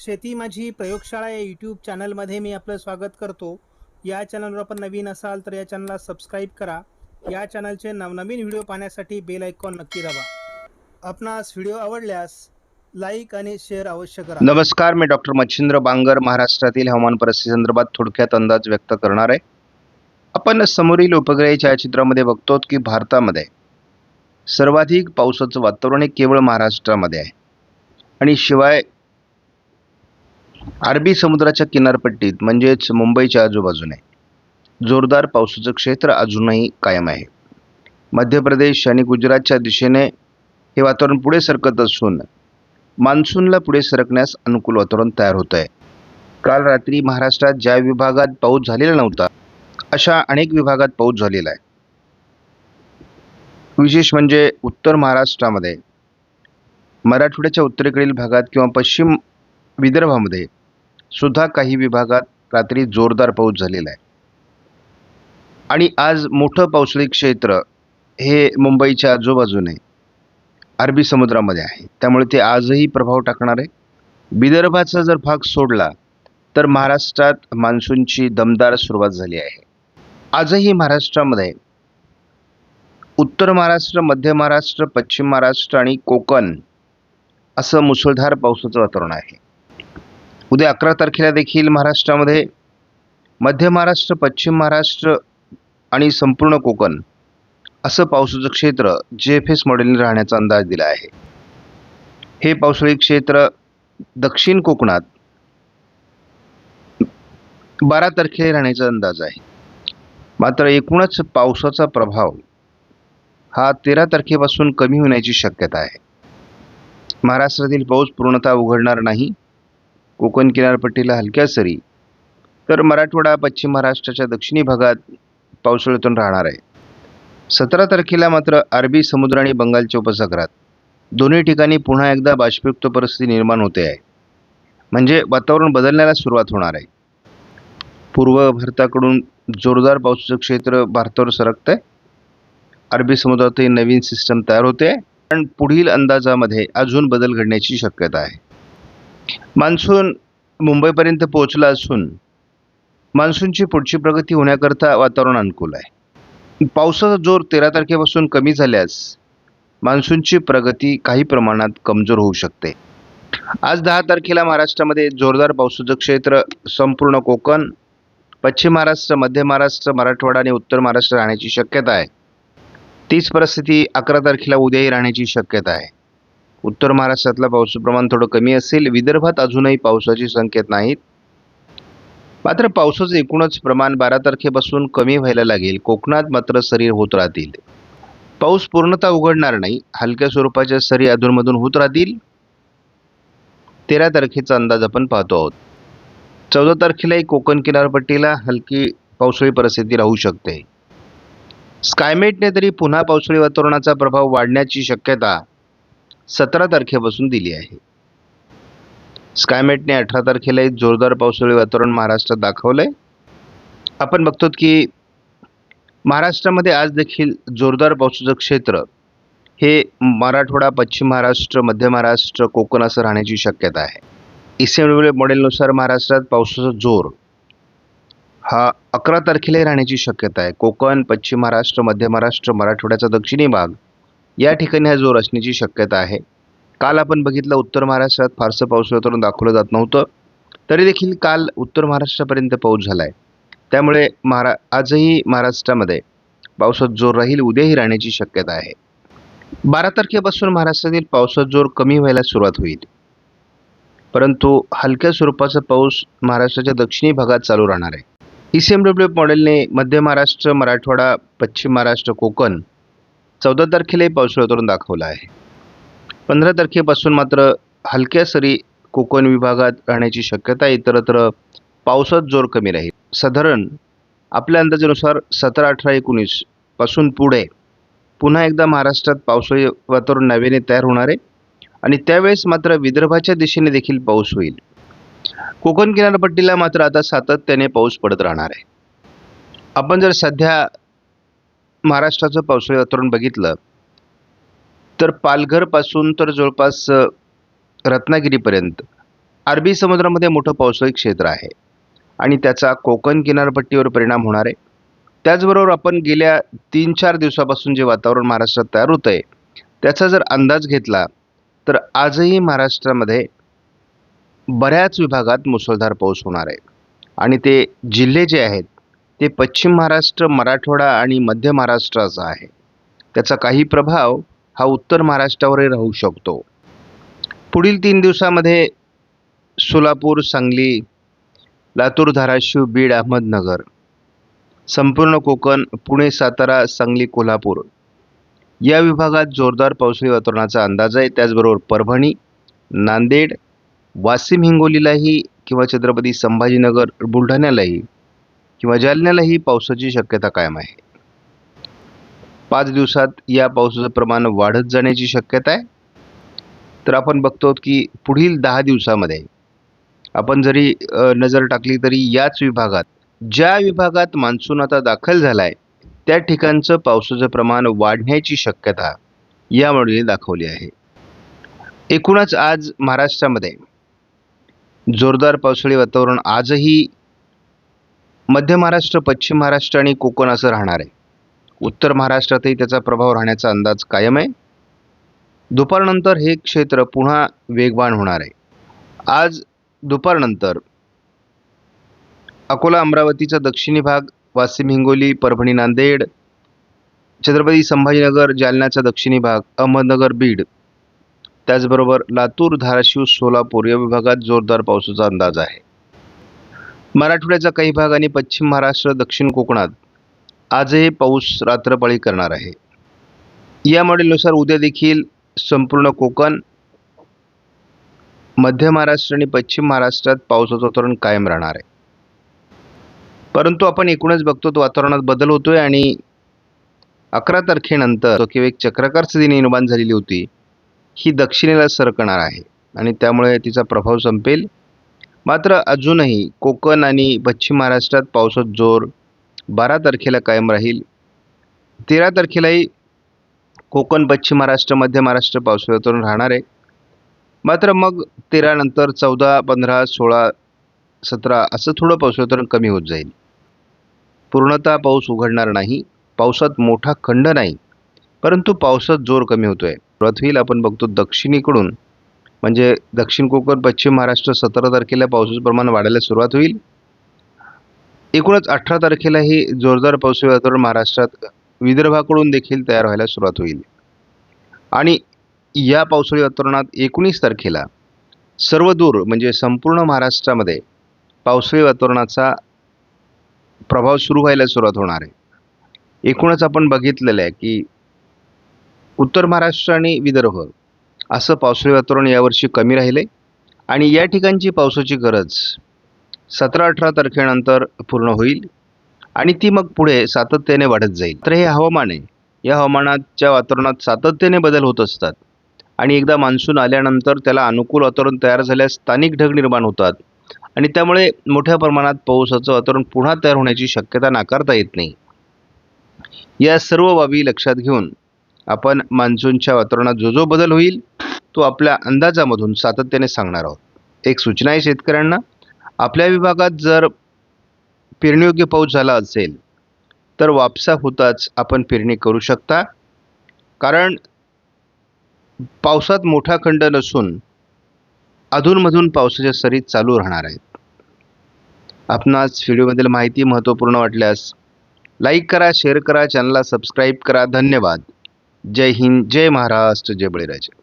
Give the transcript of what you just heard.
शेती माझी प्रयोगशाळा या यूट्यूब चॅनलमध्ये मी आपलं स्वागत करतो. या चॅनलवर आपण नवीन असाल तर या चॅनलला सबस्क्राईब करा. या चॅनलचे नवनवीन व्हिडिओ पाहण्यासाठी बेल आयकॉन नक्की दाबा. आपणास व्हिडिओ आवडल्यास लाईक आणि शेअर अवश्य करा. नमस्कार मी डॉक्टर मच्छिंद्र बांगर महाराष्ट्रातील हवामान परिस्थिती संदर्भात थोडक्यात अंदाज व्यक्त करणार आहे. आपण समोरील उपग्रही छायाचित्रामध्ये बघतो की भारतामध्ये सर्वाधिक पावसाचं वातावरण हे केवळ महाराष्ट्रामध्ये आहे. आणि शिवाय अरबी समुद्राच्या किनारपट्टीत म्हणजेच मुंबईच्या आजूबाजूने जोरदार पावसाचं क्षेत्र अजूनही कायम आहे. मध्य प्रदेश आणि गुजरातच्या दिशेने हे वातावरण पुढे सरकत असून मान्सूनला पुढे सरकण्यास अनुकूल वातावरण तयार होत आहे काल रात्री महाराष्ट्रात ज्या विभागात पाऊस झालेला नव्हता अशा अनेक विभागात पाऊस झालेला आहे. विशेष म्हणजे उत्तर महाराष्ट्रामध्ये मराठवाड्याच्या उत्तरेकडील भागात किंवा पश्चिम विदर्भामध्ये सुद्धा काही विभागात रात्री जोरदार पाऊस झालेला आहे. आणि आज मोठं पावसाळी क्षेत्र हे मुंबईच्या आजूबाजूने अरबी समुद्रामध्ये आहे. त्यामुळे ते आजही प्रभाव टाकणार आहे. विदर्भाचा जर भाग सोडला तर महाराष्ट्रात मान्सूनची दमदार सुरुवात झाली आहे. आजही महाराष्ट्रामध्ये उत्तर महाराष्ट्र मध्य महाराष्ट्र पश्चिम महाराष्ट्र आणि कोकण असं मुसळधार पावसाचं वातावरण आहे. उद्या अकरा तारखेला देखील महाराष्ट्रामध्ये मध्य महाराष्ट्र पश्चिम महाराष्ट्र आणि संपूर्ण कोकण असं पावसाचं क्षेत्र जे एफ एस मॉडेलने राहण्याचा अंदाज दिला आहे. हे पावसाळी क्षेत्र दक्षिण कोकणात बारा तारखेला राहण्याचा अंदाज आहे. मात्र एकूणच पावसाचा प्रभाव हा तेरा तारखेपासून कमी होण्याची शक्यता आहे. महाराष्ट्रातील पाऊस पूर्णतः उघडणार नाही. कोकण किनारपट्टीला हलक्या सरी. तर मराठवाडा पश्चिम महाराष्ट्राच्या दक्षिणी भागात पावसाळ्यातून राहणार आहे. सतरा तारखेला मात्र अरबी समुद्र आणि बंगालच्या उपसागरात. दोन्ही ठिकाणी पुन्हा एकदा बाष्पयुक्त परिस्थिती निर्माण होते आहे. म्हणजे वातावरण बदलण्याला सुरुवात होणार आहे. पूर्व भारताकडून जोरदार पावसाचं क्षेत्र भारतावर सरकतं आहे अरबी समुद्रातही नवीन सिस्टम तयार होते. आहे पण पुढील अंदाजामध्ये अजून बदल घडण्याची शक्यता आहे. मान्सून मुंबईपर्यंत पोहोचला असून मान्सूनची पुढची प्रगती होण्याकरता वातावरण अनुकूल आहे. पावसाचा जोर तेरा तारखेपासून कमी झाल्यास मान्सूनची प्रगती काही प्रमाणात कमजोर होऊ शकते. आज दहा तारखेला महाराष्ट्रामध्ये जोरदार पावसाचं क्षेत्र संपूर्ण कोकण पश्चिम महाराष्ट्र मध्य महाराष्ट्र मराठवाडा आणि उत्तर महाराष्ट्र राहण्याची शक्यता आहे. तीच परिस्थिती अकरा तारखेला उद्याही राहण्याची शक्यता आहे. उत्तर महाराष्ट्रातला पाऊस प्रमाण थोडं कमी असेल. विदर्भात अजूनही पावसाची संकेत नाहीत. मात्र पावसाचं एकूणच प्रमाण बारा तारखेपासून कमी व्हायला लागेल. कोकणात मात्र सरी होत राहतील. पाऊस पूर्णतः उघडणार नाही. हलक्या स्वरूपाच्या सरी अधूनमधून होत राहतील. तेरा तारखेचा अंदाज आपण पाहतो आहोत. चौदा तारखेलाही कोकण किनारपट्टीला हलकी पावसाळी परिस्थिती राहू शकते. स्कायमेटने तरी पुन्हा पावसाळी वातावरणाचा प्रभाव वाढण्याची शक्यता सतरा तारखेपासून दिली आहे. स्कायमेटने अठरा तारखेला एक जोरदार पावसाळी वातावरण महाराष्ट्रात दाखवलं आहे आपण बघतो की महाराष्ट्रामध्ये आज देखील जोरदार पावसाचं क्षेत्र हे मराठवाडा पश्चिम महाराष्ट्र मध्य महाराष्ट्र कोकण असं राहण्याची शक्यता आहे. इसेंडब्ल्यू मॉडेलनुसार महाराष्ट्रात पावसाचा जोर हा अकरा तारखेलाही राहण्याची शक्यता आहे. कोकण पश्चिम महाराष्ट्र मध्य महाराष्ट्र मराठवाड्याचा दक्षिणी भाग या ठिकाणी हा जोर असण्याची शक्यता आहे. काल आपण बघितलं उत्तर महाराष्ट्रात फारसं पाऊस वातावरण दाखवलं जात नव्हतं. तरी देखील काल उत्तर महाराष्ट्रापर्यंत पाऊस झाला आहे त्यामुळे महारा आजही महाराष्ट्रामध्ये पावसात जोर राहील उद्याही राहण्याची शक्यता आहे. बारा तारखेपासून महाराष्ट्रातील पावसात जोर कमी व्हायला सुरुवात होईल. परंतु हलक्या स्वरूपाचा पाऊस महाराष्ट्राच्या दक्षिणी भागात चालू राहणार आहे. ई सी एम डब्ल्यू मॉडेलने मध्य महाराष्ट्र मराठवाडा पश्चिम महाराष्ट्र कोकण चौदा तारखेलाही पाऊस उतरून दाखवलं आहे. पंधरा तारखेपासून मात्र हलक्या सरी कोकण विभागात राहण्याची शक्यता आहे. इतरत्र पावसात जोर कमी राहील. साधारण आपल्या अंदाजानुसार सतरा अठरा एकोणीसपासून पुढे पुन्हा एकदा महाराष्ट्रात पावसाळी वातावरण नव्याने तयार होणार आहे आणि त्यावेळेस मात्र विदर्भाच्या दिशेने देखील पाऊस होईल. कोकण किनारपट्टीला मात्र आता सातत्याने पाऊस पडत राहणार आहे. आपण जर सध्या महाराष्ट्राचं पावसाळी वातावरण बघितलं तर पालघरपासून तर जवळपास रत्नागिरीपर्यंत अरबी समुद्रामध्ये मोठं पावसाळी क्षेत्र आहे आणि त्याचा कोकण किनारपट्टीवर परिणाम होणार आहे. त्याचबरोबर आपण गेल्या तीन चार दिवसापासून जे वातावरण महाराष्ट्रात तयार होतं आहे त्याचा जर अंदाज घेतला तर आजही महाराष्ट्रामध्ये बऱ्याच विभागात मुसळधार पाऊस होणार आहे. आणि ते जिल्हे जे आहेत ते पश्चिम महाराष्ट्र मराठवाडा आणि मध्य महाराष्ट्राचा आहे. त्याचा काही प्रभाव हा उत्तर महाराष्ट्रावरही राहू शकतो. पुढील तीन दिवसामध्ये सोलापूर सांगली लातूर धाराशिव बीड अहमदनगर संपूर्ण कोकण पुणे सातारा सांगली कोल्हापूर या विभागात जोरदार पावसाळी वातावरणाचा अंदाज आहे. त्याचबरोबर परभणी नांदेड वाशिम हिंगोलीलाही किंवा छत्रपती संभाजीनगर बुलढाण्यालाही किंवा जालन्यालाही पावसाची शक्यता कायम आहे. पाच दिवसात या पावसाचं प्रमाण वाढत जाण्याची शक्यता आहे. तर आपण बघतो की पुढील दहा दिवसामध्ये आपण जरी नजर टाकली तरी याच विभागात ज्या विभागात मान्सून आता दाखल झाला आहे त्या ठिकाणचं पावसाचं प्रमाण वाढण्याची शक्यता यामुळे दाखवली आहे. एकूणच आज महाराष्ट्रामध्ये जोरदार पावसाळी वातावरण आजही मध्य महाराष्ट्र पश्चिम महाराष्ट्र आणि कोकण असं राहणार आहे. उत्तर महाराष्ट्रातही त्याचा प्रभाव राहण्याचा अंदाज कायम आहे. दुपारनंतर हे क्षेत्र पुन्हा वेगवान होणार आहे. आज दुपारनंतर अकोला अमरावतीचा दक्षिणी भाग वाशिम हिंगोली परभणी नांदेड छत्रपती संभाजीनगर जालन्याचा दक्षिणी भाग अहमदनगर बीड त्याचबरोबर लातूर धाराशिव सोलापूर या विभागात जोरदार पावसाचा अंदाज आहे. मराठवाड्याचा काही भाग आणि पश्चिम महाराष्ट्र दक्षिण कोकणात आजही पाऊस रात्रपाळी करणार आहे. या मॉडेलनुसार उद्या देखील संपूर्ण कोकण मध्य महाराष्ट्र आणि पश्चिम महाराष्ट्रात पावसाचं वातावरण कायम राहणार आहे. परंतु आपण एकूणच बघतो तो वातावरणात बदल होतोय आणि अकरा तारखेनंतर किंवा एक चक्राकार स्थिती निर्माण झालेली होती ही दक्षिणेला सरकणार आहे आणि त्यामुळे तिचा प्रभाव संपेल. मात्र अजूनही कोकण आणि पश्चिम महाराष्ट्रात पावसात जोर बारा तारखेला कायम राहील. तेरा तारखेलाही कोकण पश्चिम महाराष्ट्र मध्य महाराष्ट्र पावसाळ्यातून राहणार आहे. मात्र मग तेरानंतर चौदा पंधरा सोळा सतरा असं थोडं पावसाळ्यातून कमी होत जाईल. पूर्णतः पाऊस उघडणार नाही. पावसात मोठा खंड नाही. परंतु पावसात जोर कमी होतो आहे पृथ्वीला आपण बघतो दक्षिणेकडून म्हणजे दक्षिण कोकण पश्चिम महाराष्ट्र सतरा तारखेला पावसाचं प्रमाण वाढायला सुरुवात होईल. एकूणच अठरा तारखेलाही जोरदार पावसाळी वातावरण महाराष्ट्रात विदर्भाकडून देखील तयार व्हायला सुरुवात होईल. आणि या पावसाळी वातावरणात एकोणीस तारखेला सर्व दूर म्हणजे संपूर्ण महाराष्ट्रामध्ये पावसाळी वातावरणाचा प्रभाव सुरू व्हायला सुरुवात होणार आहे. एकूणच आपण बघितलेलं आहे की उत्तर महाराष्ट्र आणि विदर्भ असं पावसाळी वातावरण यावर्षी कमी राहिले आणि या ठिकाणची पावसाची गरज सतरा अठरा तारखेनंतर पूर्ण होईल आणि ती मग पुढे सातत्याने वाढत जाईल. तर हे हवामान आहे. या हवामानाच्या वातावरणात सातत्याने बदल होत असतात आणि एकदा मान्सून आल्यानंतर त्याला अनुकूल वातावरण तयार झाल्यास स्थानिक ढग निर्माण होतात आणि त्यामुळे मोठ्या प्रमाणात पावसाचं वातावरण पुन्हा तयार होण्याची शक्यता नाकारता येत नाही. या सर्व बाबी लक्षात घेऊन आपण मान्सूनच्या वातावरणात जो जो बदल होईल तो आपल्या अंदाजामधून सातत्याने सांगणार आहोत. एक सूचना आहे शेतकऱ्यांना आपल्या विभागात जर पेरणीयोग्य पाऊस झाला असेल तर वापसा होताच आपण पेरणी करू शकता. कारण पावसात मोठा खंड नसून अधूनमधून पावसाच्या सरी चालू राहणार आहेत. आपणास व्हिडिओमधील माहिती महत्त्वपूर्ण वाटल्यास लाईक करा शेअर करा चॅनलला सबस्क्राईब करा. धन्यवाद. जय हिंद जय महाराष्ट्र जय बळीराजा.